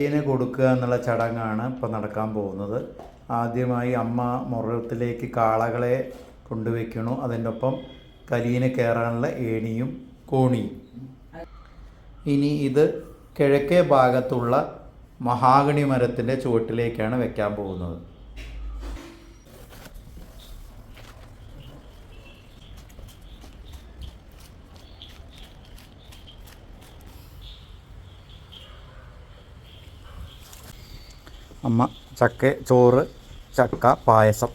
ഇതിന് കൊടുക്കുക എന്നുള്ള ചടങ്ങാണ് ഇപ്പോൾ നടക്കാൻ പോകുന്നത്. ആദ്യമായി അമ്മ മുറത്തിലേക്ക് കാളകളെ കൊണ്ടുവയ്ക്കണു അതിന്റെ ഒപ്പം കലീന് കയറാനുള്ള ഏണിയും കോണിയും. ഇനി ഇത് കിഴക്കേ ഭാഗത്തുള്ള മഹാഗണി മരത്തിന്റെ ചുവട്ടിലേക്കാണ് വെക്കാൻ പോകുന്നത്. അമ്മ ചക്ക ചോറ് ചക്ക പായസം.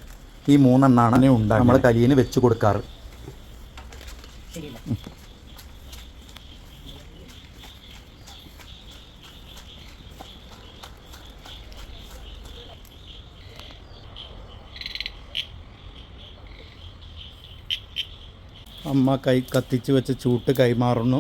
ഈ മൂന്നെണ്ണാണ് ഉണ്ടാകും നമ്മൾ കലിയിന് വെച്ച് കൊടുക്കാറ്. അമ്മ കൈ കത്തിച്ച് വെച്ച് ചൂട്ട് കൈമാറുന്നു.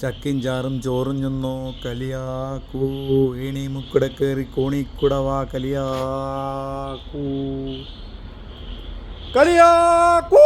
ചക്കിൻ ചാറും ചോറും ചെന്നോ കലിയാക്കൂ ഏണി മുക്കുട കയറി കോണിക്കുടവാ കലിയാക്കൂ കളിയാക്കൂ